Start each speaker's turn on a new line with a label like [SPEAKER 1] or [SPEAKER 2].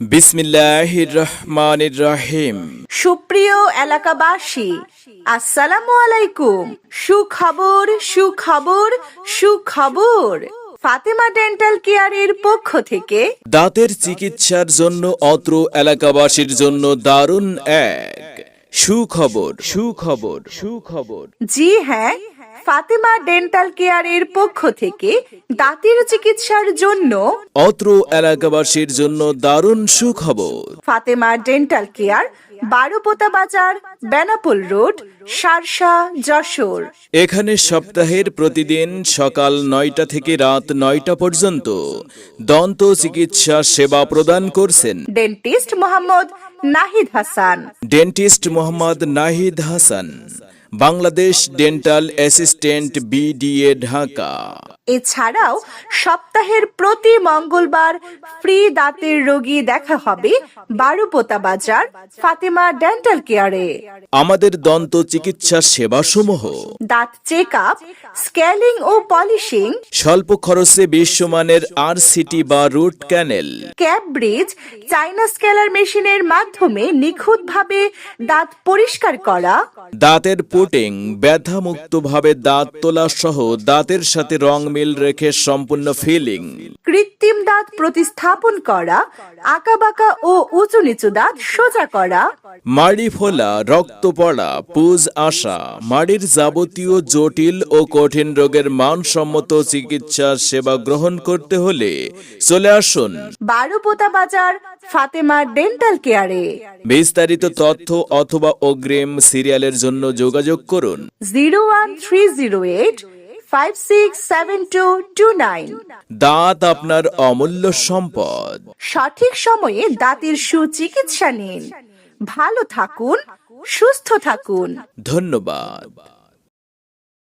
[SPEAKER 1] বিসমিল্লাহির রহমানির রহিম
[SPEAKER 2] সুপ্রিয় এলাকাবাসী আসসালামু আলাইকুম। সুখবর সুখবর সুখবর। ফাতেমা ডেন্টাল কেয়ারের পক্ষ থেকে
[SPEAKER 1] দাঁতের চিকিৎসার জন্য অত্র এলাকাবাসীর জন্য দারুণ এক। সুখবর সুখবর সুখবর।
[SPEAKER 2] জি হ্যাঁ ফাতেমা ডেন্টাল কেয়ারের পক্ষ থেকে দাঁতের চিকিৎসার জন্য
[SPEAKER 1] অত্র এলাকাবাসীর জন্য দারুণ সুখবর।
[SPEAKER 2] ফাতেমা ডেন্টাল কেয়ার বারোপোতা বাজার বেনাপোল রোড সারসা যশোর।
[SPEAKER 1] এখানে সপ্তাহের প্রতিদিন সকাল নয়টা থেকে রাত নয়টা পর্যন্ত দন্ত চিকিৎসা সেবা প্রদান করছেন
[SPEAKER 2] dentist Mohammad Nahid Hasan.
[SPEAKER 1] Dentist Mohammad Nahid Hasan. Bangladesh dental assistant BDA Dhaka
[SPEAKER 2] এছাড়াও সপ্তাহের প্রতি মঙ্গলবার ফ্রি দাঁতের রোগী দেখা হবে বারুপোতা বাজার ফাতেমা ডেন্টাল কেয়ারে
[SPEAKER 1] আমাদের দন্ত চিকিৎসা সেবা সমূহ
[SPEAKER 2] দাঁত চেক আপ স্ক্যালিং ও পলিশিং
[SPEAKER 1] স্বল্প খরচে বিশ্বমানের আর সিটি বা root canal.
[SPEAKER 2] Cap bridge China scaler মেশিনের মাধ্যমে নিখুঁতভাবে দাঁত পরিষ্কার করা।
[SPEAKER 1] দাঁতের পুটিং ব্যথামুক্তভাবে দাঁত তোলা সহ দাঁতের সাথে রং মিল রেখে সম্পূর্ণ ফিলিং।
[SPEAKER 2] কৃত্রিম দাঁত প্রতিস্থাপন করা আঁকাবাঁকা ও উঁচু নিচু দাঁত সোজা করা।
[SPEAKER 1] মাড়ি ফোলা রক্ত পড়া পুজ আসা মাড়ির যাবতীয় জটিল ও কঠিন রোগের মানসম্মত চিকিৎসা সেবা গ্রহণ করতে হলে চলে আসুন।
[SPEAKER 2] বারোপোতা বাজার ফাতেমা ডেন্টাল কেয়ারে।
[SPEAKER 1] বিস্তারিত তথ্য অথবা অগ্রিম সিরিয়ালের জন্য যোগাযোগ করুন।
[SPEAKER 2] Zero one three zero eight five six seven two two nine
[SPEAKER 1] দাঁত আপনার অমূল্য সম্পদ।
[SPEAKER 2] সঠিক সময়ে দাঁতের সুচিকিৎসা নিন। ভালো থাকুন সুস্থ থাকুন।
[SPEAKER 1] ধন্যবাদ।